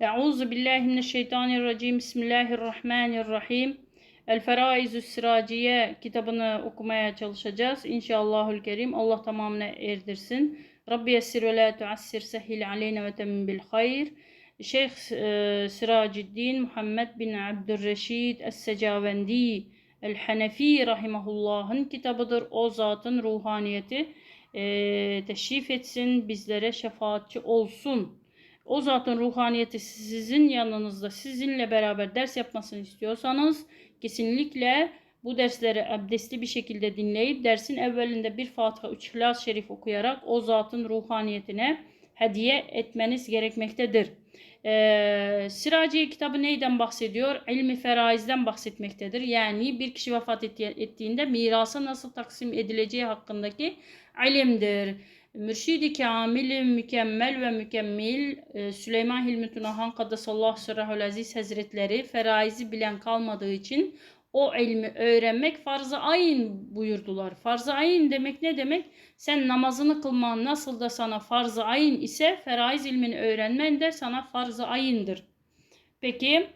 Euzu billahi mineşşeytanirracim. Bismillahirrahmanirrahim. El Feraizü Siraciye kitabını okumaya çalışacağız. İnşallahül Kerim. Allah tamamına erdirsin. Rabbi yessir ve la tuassir sehil aleyne ve temin bil hayr. Şeyh e, Siraciddin Muhammed bin Abdurreşid Es-Secavendi El-Hanefi Rahimahullah'ın kitabıdır. O zatın ruhaniyeti e, teşrif etsin, bizlere şefaatçi olsun. O zatın ruhaniyeti sizin yanınızda, sizinle beraber ders yapmasını istiyorsanız kesinlikle bu dersleri abdestli bir şekilde dinleyip dersin evvelinde bir Fatiha, üç İhlas Şerif okuyarak o zatın ruhaniyetine hediye etmeniz gerekmektedir. Ee, Siraciye kitabı neyden bahsediyor? İlmi feraizden bahsetmektedir. Yani bir kişi vefat ettiğinde mirası nasıl taksim edileceği hakkındaki ilimdir. Mürşidi kamil, mükemmel ve mükemmel e, Süleyman Hilmi Tunahan Kaddesallahu Sırrahul Aziz Hazretleri feraizi bilen kalmadığı için o ilmi öğrenmek farz-ı ayın buyurdular. Farz-ı ayın demek ne demek? Sen namazını kılman nasıl da sana farz-ı ayın ise feraiz ilmini öğrenmen de sana farz-ı ayındır. Peki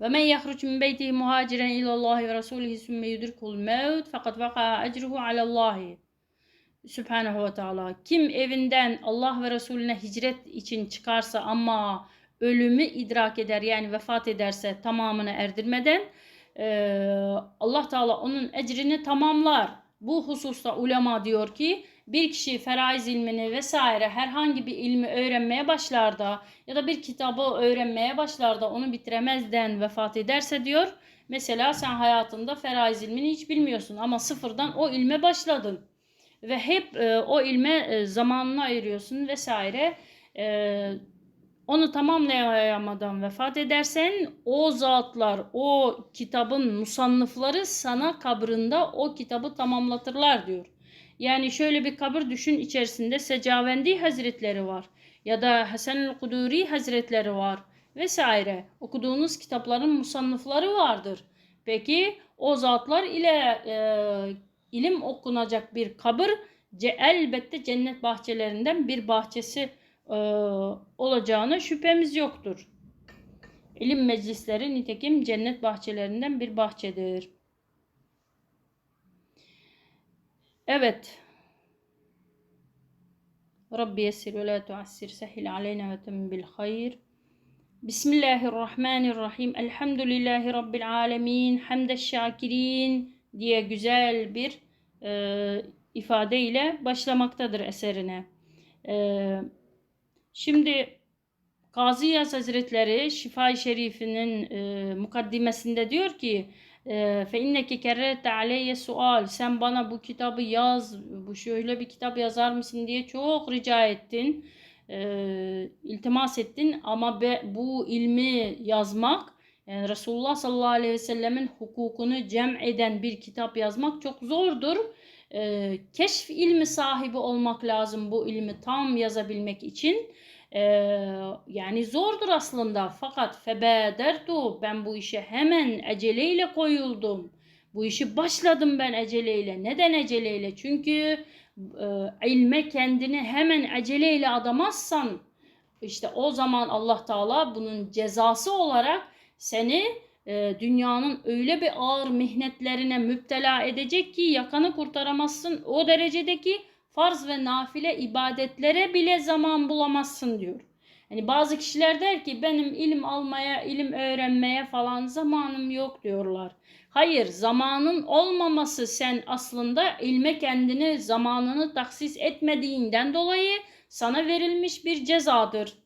ve men yahruc min beytihi muhaciren ilallahi ve rasulihi sümme yudrikul mevt fakat vaka ecruhu alallahi. Sübhanehu ve Teala. Kim evinden Allah ve Resulüne hicret için çıkarsa ama ölümü idrak eder yani vefat ederse tamamını erdirmeden Allah Teala onun ecrini tamamlar. Bu hususta ulema diyor ki bir kişi feraiz ilmini vesaire herhangi bir ilmi öğrenmeye başlar da ya da bir kitabı öğrenmeye başlar da onu bitiremezden vefat ederse diyor. Mesela sen hayatında feraiz ilmini hiç bilmiyorsun ama sıfırdan o ilme başladın ve hep e, o ilme e, zamanını ayırıyorsun vesaire. E, onu tamamlayamadan vefat edersen o zatlar, o kitabın musannıfları sana kabrinde o kitabı tamamlatırlar diyor. Yani şöyle bir kabir düşün içerisinde Secavendi Hazretleri var ya da Hasan-ül Kuduri Hazretleri var vesaire. Okuduğunuz kitapların musannıfları vardır. Peki o zatlar ile e, ilim okunacak bir kabir elbette cennet bahçelerinden bir bahçesi e, olacağına şüphemiz yoktur. İlim meclisleri nitekim cennet bahçelerinden bir bahçedir. Evet. Rabbi yessir ve la tuassir sehil aleyna ve temin bil hayr. Bismillahirrahmanirrahim. Elhamdülillahi Rabbil alemin. Hamdeş şakirin diye güzel bir e, ifadeyle başlamaktadır eserine. E, şimdi Gazi Yaz Hazretleri Şifa-i Şerif'inin e, mukaddimesinde diyor ki fe inneki kerrete aleyye sual. Sen bana bu kitabı yaz bu şöyle bir kitap yazar mısın? diye çok rica ettin e, iltimas ettin. Ama be, bu ilmi yazmak yani Resulullah sallallahu aleyhi ve sellemin hukukunu cem eden bir kitap yazmak çok zordur. Ee, keşf ilmi sahibi olmak lazım bu ilmi tam yazabilmek için. Ee, yani zordur aslında fakat febedertu ben bu işe hemen aceleyle koyuldum. Bu işi başladım ben aceleyle. Neden aceleyle? Çünkü e, ilme kendini hemen aceleyle adamazsan işte o zaman Allah Teala bunun cezası olarak seni e, dünyanın öyle bir ağır mihnetlerine müptela edecek ki yakanı kurtaramazsın. O derecedeki farz ve nafile ibadetlere bile zaman bulamazsın diyor. Hani bazı kişiler der ki benim ilim almaya, ilim öğrenmeye falan zamanım yok diyorlar. Hayır, zamanın olmaması sen aslında ilme kendini, zamanını taksis etmediğinden dolayı sana verilmiş bir cezadır.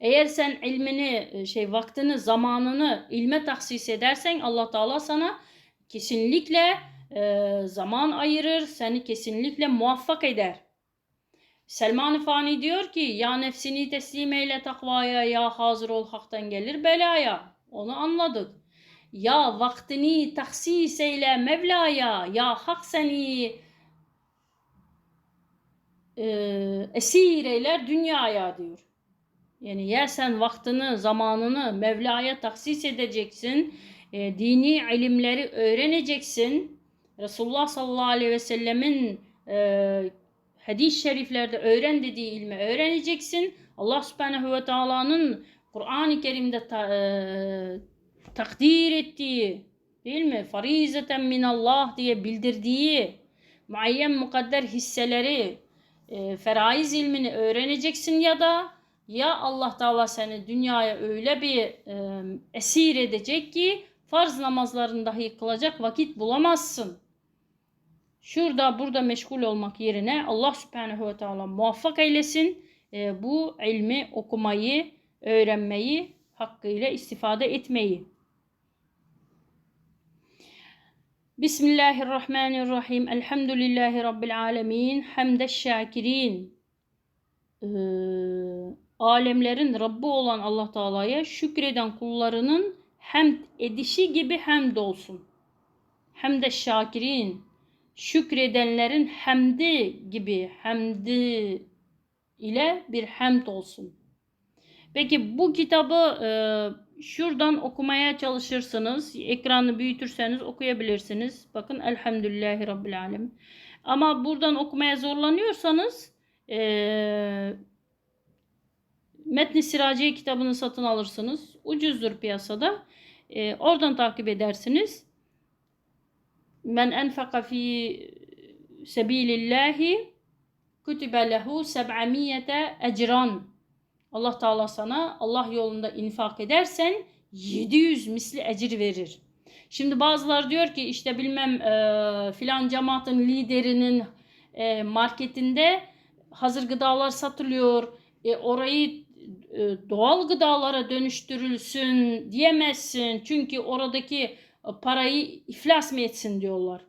Eğer sen ilmini, e, şey vaktini, zamanını ilme tahsis edersen Allah Teala sana kesinlikle e, zaman ayırır, seni kesinlikle muvaffak eder. Selman-ı Fani diyor ki ya nefsini teslim eyle takvaya ya hazır ol haktan gelir belaya. Onu anladık. Ya vaktini tahsis eyle Mevla'ya ya hak seni e, esir eyler dünyaya diyor. Yani ya sen vaktini, zamanını Mevla'ya taksis edeceksin, e, dini ilimleri öğreneceksin. Resulullah sallallahu aleyhi ve sellemin e, hadis-i şeriflerde öğren dediği ilmi öğreneceksin. Allah Subhanahu ve Taala'nın Kur'an-ı Kerim'de ta- e, takdir ettiği değil mi? Farizeten minallah diye bildirdiği muayyen mukadder hisseleri e, feraiz ilmini öğreneceksin ya da ya Allah Teala seni dünyaya öyle bir e, esir edecek ki farz namazlarını dahi kılacak vakit bulamazsın. Şurada burada meşgul olmak yerine Allah Subhanahu ve Teala muvaffak eylesin. E, bu ilmi okumayı, öğrenmeyi, hakkıyla istifade etmeyi. Bismillahirrahmanirrahim. Elhamdülillahi Rabbil alemin. Hamdeş şakirin. Ee, alemlerin Rabbi olan Allah Teala'ya şükreden kullarının hamd edişi gibi hamd olsun. Hamdeş şakirin. Şükredenlerin hamdi gibi hamdi ile bir hamd olsun. Peki bu kitabı e, şuradan okumaya çalışırsınız. Ekranı büyütürseniz okuyabilirsiniz. Bakın Elhamdülillahi Rabbil Alemin. Ama buradan okumaya zorlanıyorsanız e, Metni Siraciye kitabını satın alırsınız. Ucuzdur piyasada. E, oradan takip edersiniz. Men enfaka fi sebilillahi kutibe lehu seb'amiyete ecran. Allah Teala sana Allah yolunda infak edersen 700 misli ecir verir. Şimdi bazılar diyor ki işte bilmem e, filan cemaatin liderinin e, marketinde hazır gıdalar satılıyor. E, orayı doğal gıdalara dönüştürülsün diyemezsin. Çünkü oradaki parayı iflas mı etsin diyorlar.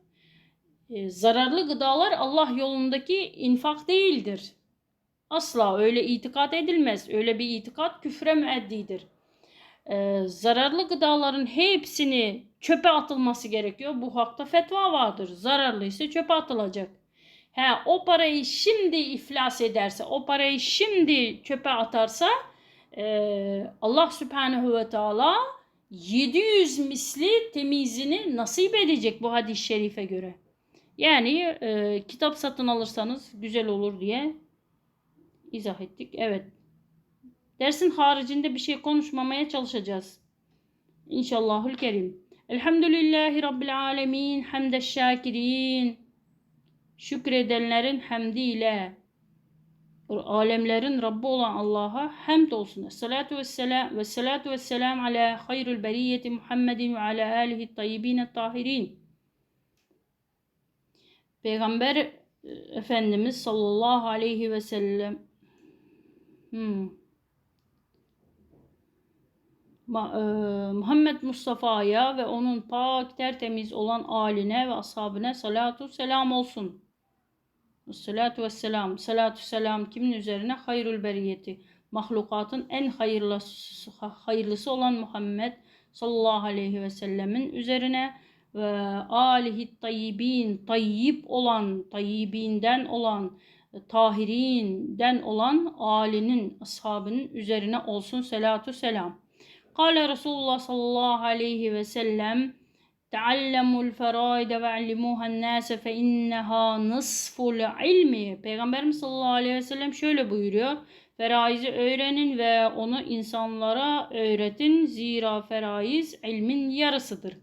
E, zararlı gıdalar Allah yolundaki infak değildir. Asla öyle itikat edilmez. Öyle bir itikat küfre müeddidir. Ee, zararlı gıdaların hepsini çöpe atılması gerekiyor. Bu hakta fetva vardır. Zararlı ise çöpe atılacak. He, o parayı şimdi iflas ederse, o parayı şimdi çöpe atarsa e, Allah Subhanahu ve Teala 700 misli temizini nasip edecek bu hadis-i şerife göre. Yani e, kitap satın alırsanız güzel olur diye izah ettik. Evet. Dersin haricinde bir şey konuşmamaya çalışacağız. İnşallahül kerim. Elhamdülillahi Rabbil alemin. Hamdeş şakirin. Şükredenlerin hamdiyle alemlerin Rabbi olan Allah'a hamd olsun. Esselatu vesselam ve salatu vesselam ala hayrul beriyeti Muhammedin ve ala alihi tayyibin tahirin. Peygamber e, Efendimiz sallallahu aleyhi ve sellem Hmm. E, Muhammed Mustafa'ya ve onun pak tertemiz olan aline ve ashabine salatu selam olsun. Salatu ve selam. Salatu selam kimin üzerine? Hayrul beriyeti. Mahlukatın en hayırlısı, hayırlısı olan Muhammed sallallahu aleyhi ve sellemin üzerine ve alihi tayyibin, tayyib olan, tayyibinden olan, tahirinden olan alinin, ashabının üzerine olsun selatu selam. Kale Resulullah sallallahu aleyhi ve sellem Teallemul feraide ve allimuhan nase fe inneha nısful ilmi. Peygamberimiz sallallahu aleyhi ve sellem şöyle buyuruyor. Feraizi öğrenin ve onu insanlara öğretin. Zira feraiz ilmin yarısıdır.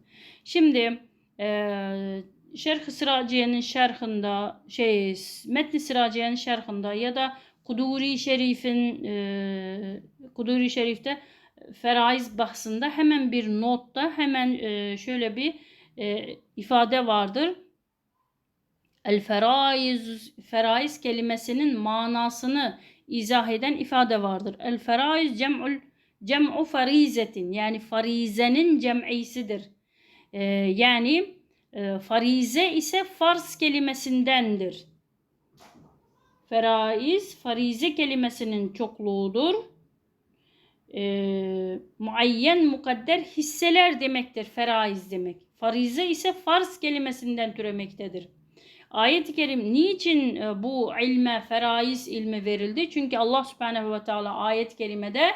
Şimdi eee Şerh-i Sıraciye'nin şerhında, şey, Metni Sıraciye'nin şerhında ya da Kuduri Şerif'in e, Kuduri Şerif'te feraiz bahsında hemen bir notta hemen e, şöyle bir e, ifade vardır. El feraiz feraiz kelimesinin manasını izah eden ifade vardır. El feraiz cem'ul cem'u farizetin yani farizenin cem'isidir. E, yani e, farize ise farz kelimesindendir. Feraiz, farize kelimesinin çokluğudur. E, muayyen mukadder hisseler demektir feraiz demek. Farize ise farz kelimesinden türemektedir. Ayet-i Kerim niçin e, bu ilme, feraiz ilmi verildi? Çünkü Allah Subhanahu ve Teala ayet-i kerimede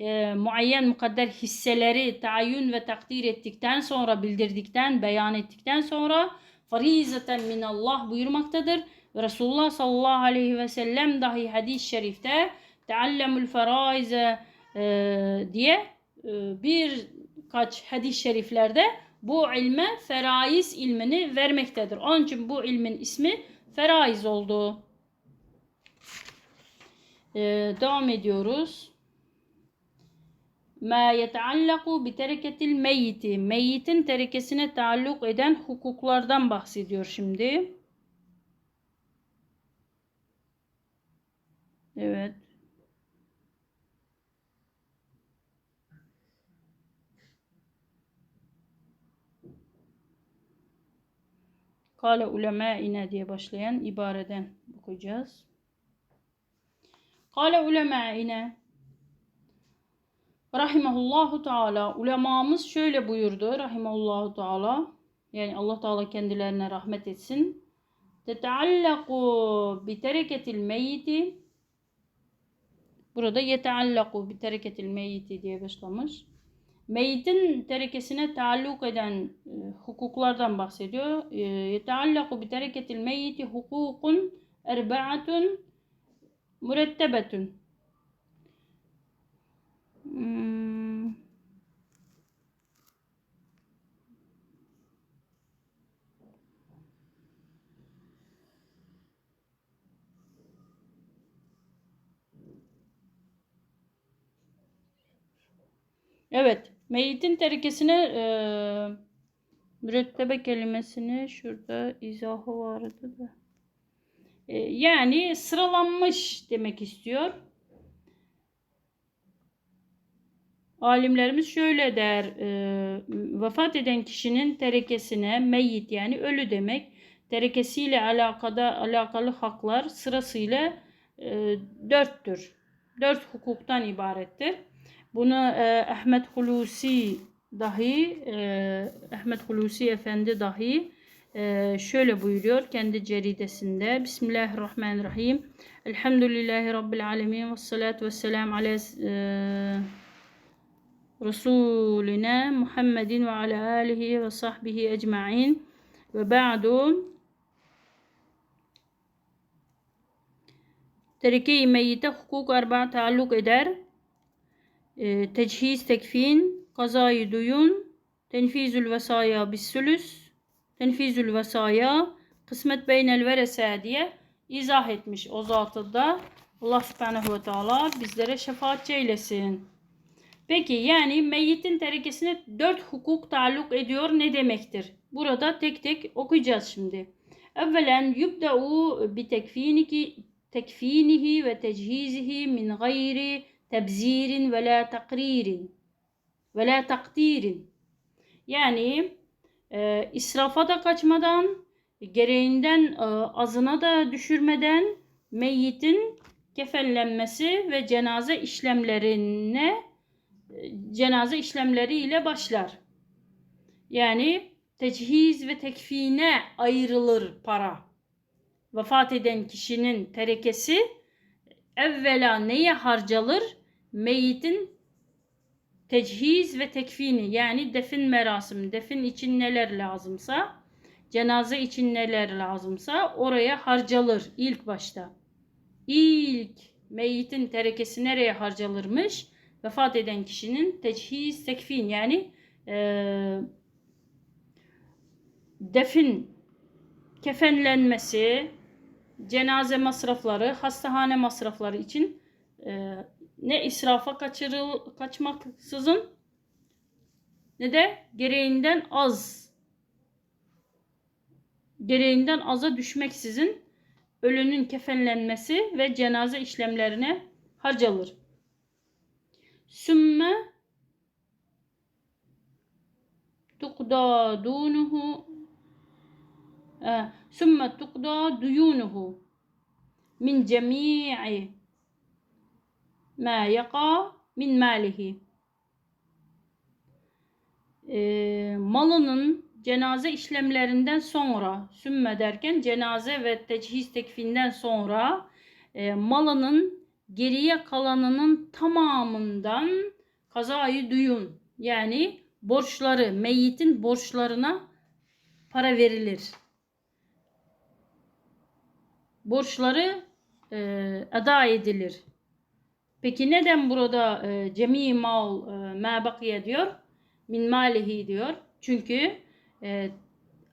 e, muayyen mukadder hisseleri tayin ve takdir ettikten sonra bildirdikten, beyan ettikten sonra farizeten minallah buyurmaktadır. Resulullah sallallahu aleyhi ve sellem dahi hadis-i şerifte teallemul feraize e, diye e, birkaç hadis-i şeriflerde bu ilme feraiz ilmini vermektedir. Onun için bu ilmin ismi feraiz oldu. E, devam ediyoruz. Ma yeteallaku bi tereketil meyyiti. Meyyitin terekesine taalluk eden hukuklardan bahsediyor şimdi. Evet. Kale ulemâine diye başlayan ibareden okuyacağız. Kale ulemâine Rahimahullahu Teala ulemamız şöyle buyurdu. Rahimahullahu Teala yani Allah Teala kendilerine rahmet etsin. Teteallaku bi tereketil meyyiti Burada yeteallaku bi tereketil meyyiti diye başlamış. Meyyitin terekesine taalluk eden e, hukuklardan bahsediyor. E, yeteallaku bi tereketil meyyiti hukukun Evet. Meyyitin terekesine e, mürettebe kelimesini şurada izahı vardı da. E, yani sıralanmış demek istiyor. Alimlerimiz şöyle der, e, vefat eden kişinin terekesine meyyit yani ölü demek, terekesiyle alakada alakalı haklar sırasıyla e, dörttür. Dört hukuktan ibarettir. Bunu e, Ahmet Hulusi dahi, e, Ahmet Hulusi Efendi dahi e, şöyle buyuruyor kendi ceridesinde. Bismillahirrahmanirrahim. Elhamdülillahi Rabbil alemin ve salatu ve selam ala e, Resulina Muhammedin ve ala alihi ve sahbihi ecma'in ve ba'du terike-i meyyite hukuk arba taalluk eder. E, techiz, tekfin, kazayı duyun, tenfizül vesaya bissülüs, tenfizül vesaya, kısmet beynel verese diye izah etmiş o zatı da. Allah subhanehu ve teala bizlere şefaatçi eylesin. Peki yani meyyitin terekesine dört hukuk taalluk ediyor ne demektir? Burada tek tek okuyacağız şimdi. Evvelen yubda'u bi tekfiniki tekfinihi ve techizihi min gayri tebzirin ve la takririn ve la takdirin. Yani e, israfa da kaçmadan, gereğinden e, azına da düşürmeden meyyitin kefenlenmesi ve cenaze işlemlerine cenaze işlemleri ile başlar. Yani techiz ve tekfine ayrılır para. Vefat eden kişinin terekesi evvela neye harcanır? Meyitin techiz ve tekfini yani defin merasimi, defin için neler lazımsa, cenaze için neler lazımsa oraya harcanır ilk başta. İlk meyitin terekesi nereye harcanırmış? vefat eden kişinin teçhiz tekfin yani e, defin kefenlenmesi, cenaze masrafları, hastahane masrafları için e, ne israfa kaçırıl, kaçmaksızın ne de gereğinden az gereğinden aza düşmeksizin ölünün kefenlenmesi ve cenaze işlemlerine harcalır. Sümme tukda dunuhu e, sümme tukda duyunuhu min cemi'i ma yaka min malihi. E, malının cenaze işlemlerinden sonra sümme derken cenaze ve tecihiz tekfinden sonra e, malının geriye kalanının tamamından kazayı duyun yani borçları meyyitin borçlarına para verilir. Borçları e, eda edilir. Peki neden burada e, cemi mal e, ma diyor? Min malihi diyor. Çünkü e,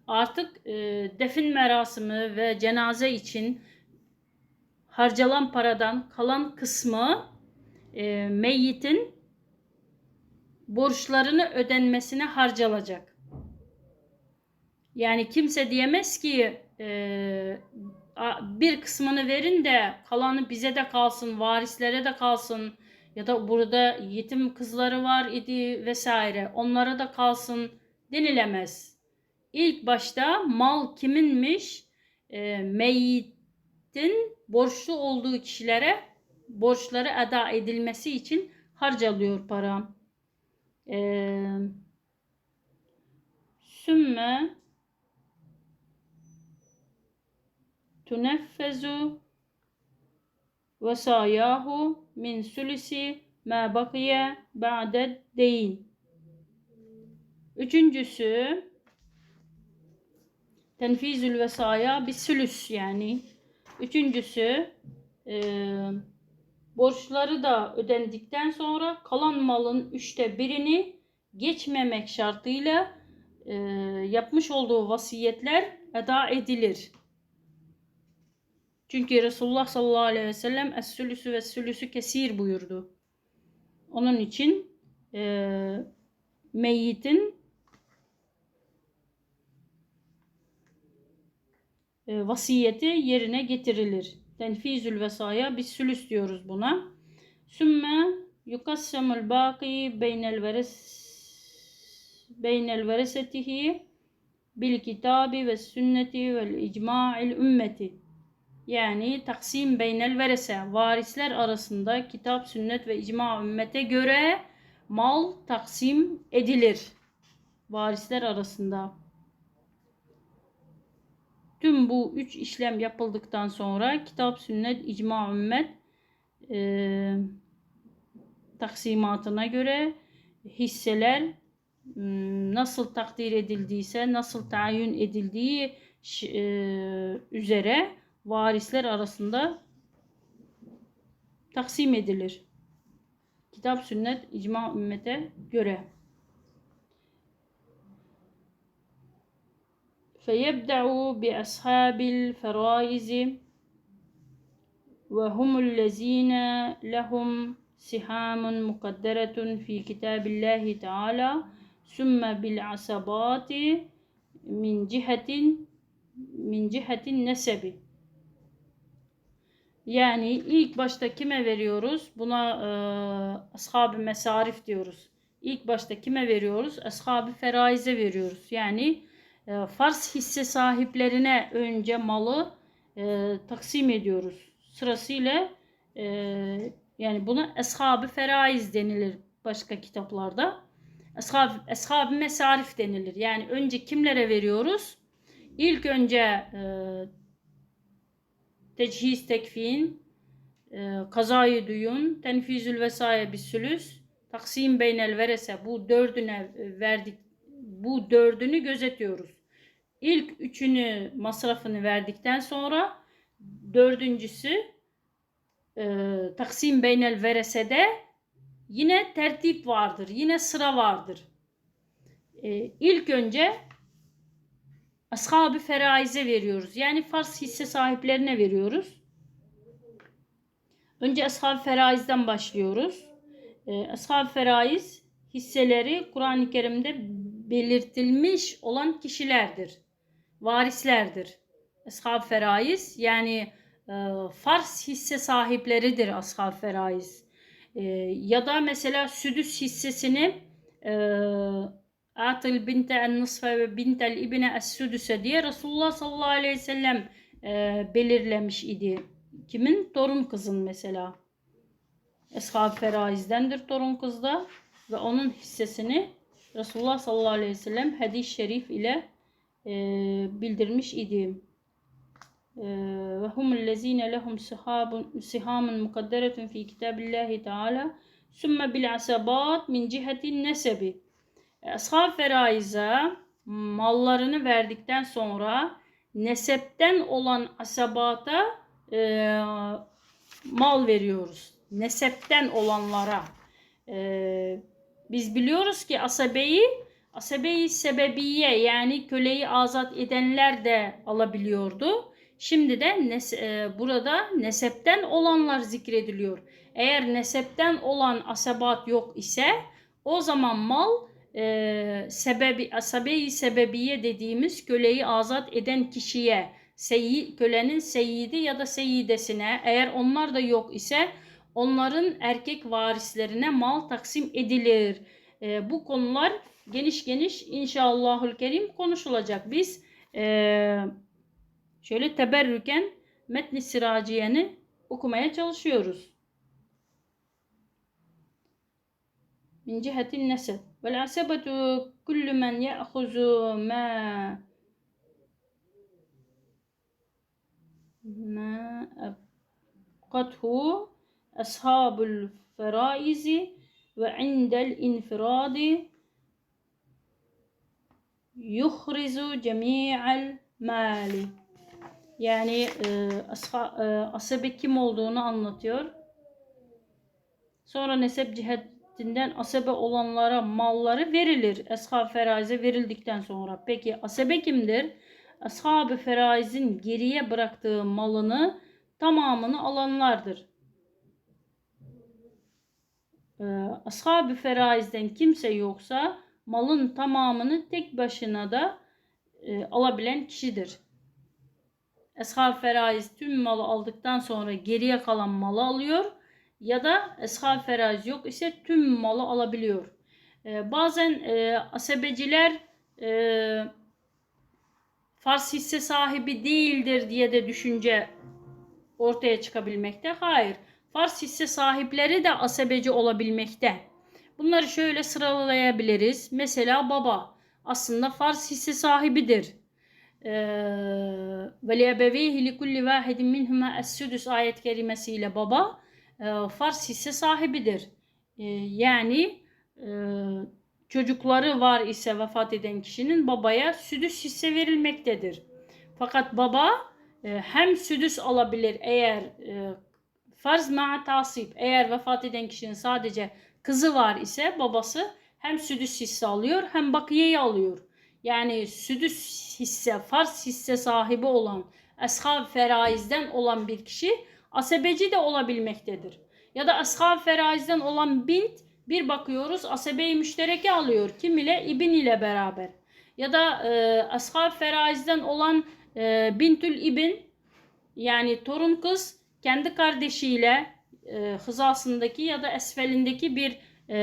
artık defin merasimi ve cenaze için harcalan paradan kalan kısmı e, meyyitin borçlarını ödenmesine harcanacak. Yani kimse diyemez ki bir kısmını verin de kalanı bize de kalsın, varislere de kalsın ya da burada yetim kızları var idi vesaire onlara da kalsın denilemez. İlk başta mal kiminmiş? E, meyyitin borçlu olduğu kişilere borçları eda edilmesi için harcalıyor para. E, sümme tuneffezu vesayahu min sülüsi ma bakiye ba'ded deyin. Üçüncüsü tenfizül vesaya bir sülüs yani. Üçüncüsü e, borçları da ödendikten sonra kalan malın üçte birini geçmemek şartıyla e, yapmış olduğu vasiyetler eda edilir. Çünkü Resulullah sallallahu aleyhi ve sellem es-sülüsü ve sülüsü kesir buyurdu. Onun için e, meyyitin e, vasiyeti yerine getirilir. Tenfizül vesaya biz sülüs diyoruz buna. Sümme yukassemul baki beynel veres beynel veresetihi bil kitabi ve sünneti vel icma'il ümmeti. Yani taksim beynel verese varisler arasında kitap, sünnet ve icma ümmete göre mal taksim edilir. Varisler arasında. Tüm bu üç işlem yapıldıktan sonra kitap, sünnet, icma, ümmet e, taksimatına göre hisseler m, nasıl takdir edildiyse, nasıl tayin edildiği e, üzere varisler arasında taksim edilir. Kitap, sünnet, icma, ümmete göre. فيبدأ بأصحاب الفرائز وهم الذين لهم سهام مقدرة في كتاب الله تعالى ثم بالعصبات من جهة من جهة النسب yani ilk başta kime veriyoruz? Buna e, ashab-ı mesarif diyoruz. İlk başta kime veriyoruz? Ashab-ı feraize veriyoruz. Yani e, farz hisse sahiplerine önce malı e, taksim ediyoruz. Sırasıyla e, yani buna ashab-ı feraiz denilir başka kitaplarda. Ashab, ashab-ı mesarif denilir. Yani önce kimlere veriyoruz? İlk önce e, techiz tekfin, e, kazayı duyun, tenfizül vesaye bir sülüs, taksim beynel verese bu dördüne verdik bu dördünü gözetiyoruz. İlk üçünü masrafını verdikten sonra dördüncüsü e, taksim beynel veresede yine tertip vardır. Yine sıra vardır. E, ilk önce ashab-ı feraize veriyoruz. Yani farz hisse sahiplerine veriyoruz. Önce ashab-ı feraizden başlıyoruz. E, ashab-ı feraiz hisseleri Kur'an-ı Kerim'de belirtilmiş olan kişilerdir. Varislerdir. Ashab-ı feraiz yani e, farz hisse sahipleridir ashab-ı feraiz. E, ya da mesela südüs hissesini e, Atil binte en nısfe ve bintel ibne es südüse diye Resulullah sallallahu aleyhi ve belirlemiş idi. Kimin? Torun kızın mesela. Ashab-ı feraizdendir torun kızda ve onun hissesini Resulullah sallallahu aleyhi ve sellem hadis-i şerif ile e, bildirmiş idi. E, ve humellezine lehum sihabun sihamun mukadderetun fi kitabillahi teala sümme bil asabat min cihetin nesebi. Ashab feraize mallarını verdikten sonra nesepten olan asabata e, mal veriyoruz. nesepten olanlara. Ee, biz biliyoruz ki asabeyi asabeyi sebebiye yani köleyi azat edenler de alabiliyordu. Şimdi de nes- e, burada nesepten olanlar zikrediliyor. Eğer nesepten olan asabat yok ise o zaman mal e, sebebi asabeyi sebebiye dediğimiz köleyi azat eden kişiye seyyi, kölenin seyyidi ya da seyyidesine eğer onlar da yok ise onların erkek varislerine mal taksim edilir. E, bu konular geniş geniş inşallahül kerim konuşulacak. Biz e, şöyle teberrüken metni siraciyeni okumaya çalışıyoruz. من جهة النسب والعصبة كل من يأخذ ما ما أبقته أصحاب الفرائز وعند الانفراد يخرز جميع المال yani e, asha, e, asabe kim olduğunu anlatıyor. Sonra nesep cihetinden asabe olanlara malları verilir. Eshab feraze verildikten sonra. Peki asabe kimdir? Ashab-ı feraizin geriye bıraktığı malını tamamını alanlardır. Ee, Ashab-ı feraizden kimse yoksa malın tamamını tek başına da e, alabilen kişidir. Eshab feraiz tüm malı aldıktan sonra geriye kalan malı alıyor ya da eshab feraiz yok ise tüm malı alabiliyor. Ee, bazen e, asebeciler e, Fars hisse sahibi değildir diye de düşünce ortaya çıkabilmekte. Hayır. Fars hisse sahipleri de asebeci olabilmekte. Bunları şöyle sıralayabiliriz. Mesela baba aslında Fars hisse sahibidir. Ve liebeveyhi li kulli vahidin minhuma es-sudus ayet kerimesiyle baba e, Fars hisse sahibidir. E, yani e, çocukları var ise vefat eden kişinin babaya südüs hisse verilmektedir. Fakat baba hem südüs alabilir eğer farz ma tasip eğer vefat eden kişinin sadece kızı var ise babası hem südüs hisse alıyor hem bakiyeyi alıyor. Yani südüs hisse, farz hisse sahibi olan ashab feraizden olan bir kişi asebeci de olabilmektedir. Ya da ashab feraizden olan bint bir bakıyoruz asebeyi müştereke alıyor. Kim ile? İbn ile beraber. Ya da e, ashab feraizden olan e, bintül ibn yani torun kız kendi kardeşiyle e, hızasındaki ya da esfelindeki bir e,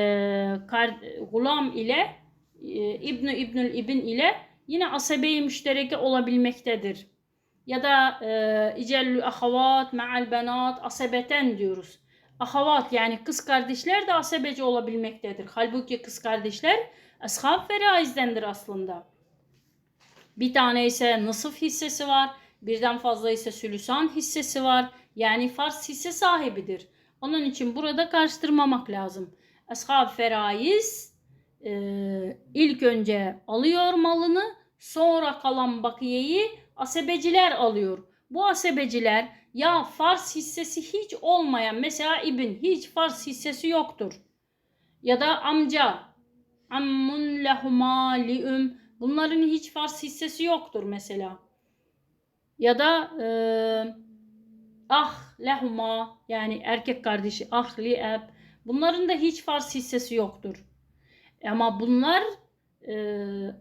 kar, gulam ile e, İbn İbnül İbn ile yine asabeyi müştereke olabilmektedir. Ya da e, icellü ahavat me'al benat asebeten diyoruz. Ahavat yani kız kardeşler de asebeci olabilmektedir. Halbuki kız kardeşler ashab feraizdendir aslında. Bir tane ise nısıf hissesi var. Birden fazla ise sülüsan hissesi var. Yani fars hisse sahibidir. Onun için burada karıştırmamak lazım. Ashab feraiz e, ilk önce alıyor malını sonra kalan bakiyeyi asebeciler alıyor. Bu asebeciler ya Fars hissesi hiç olmayan mesela İbn hiç Fars hissesi yoktur. Ya da amca ammun lehuma liüm bunların hiç Fars hissesi yoktur mesela. Ya da e, ah lehuma yani erkek kardeşi ah li eb bunların da hiç Fars hissesi yoktur. Ama bunlar e,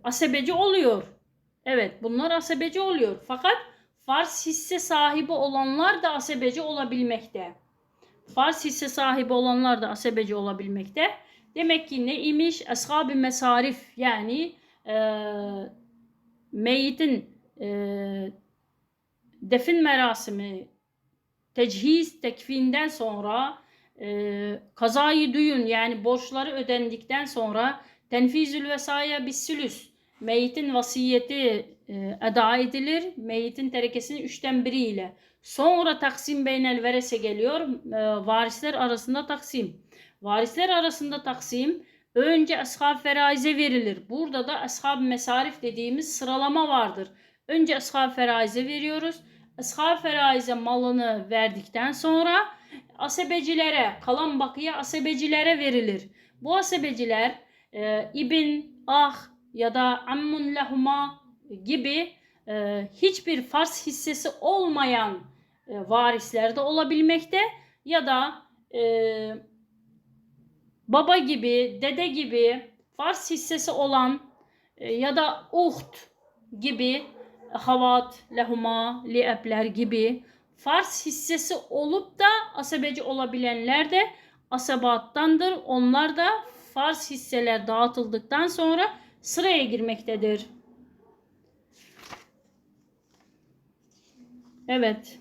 asebeci oluyor. Evet bunlar asebeci oluyor. Fakat Fars hisse sahibi olanlar da asebeci olabilmekte. Fars hisse sahibi olanlar da asebeci olabilmekte. Demek ki ne imiş? Ashab-ı mesarif yani e, meyitin e, defin merasimi, tecihiz, tekfinden sonra e, kazayı düğün yani borçları ödendikten sonra tenfizül vesaya bis sülüs meyitin vasiyeti e, eda edilir. Meyitin terekesinin üçten biriyle. Sonra taksim beynel verese geliyor. E, varisler arasında taksim. Varisler arasında taksim önce ashab feraize verilir. Burada da ashab mesarif dediğimiz sıralama vardır. Önce ashab feraize veriyoruz. Ashab feraize malını verdikten sonra asebecilere, kalan bakıya asebecilere verilir. Bu asebeciler e, ibn, ah ya da ammun lehuma gibi e, hiçbir farz hissesi olmayan e, varisler de olabilmekte ya da e, baba gibi, dede gibi farz hissesi olan e, ya da uht gibi havat, lehuma, liebler gibi farz hissesi olup da asabeci olabilenler de asabattandır. Onlar da farz hisseler dağıtıldıktan sonra sıraya girmektedir. Evet.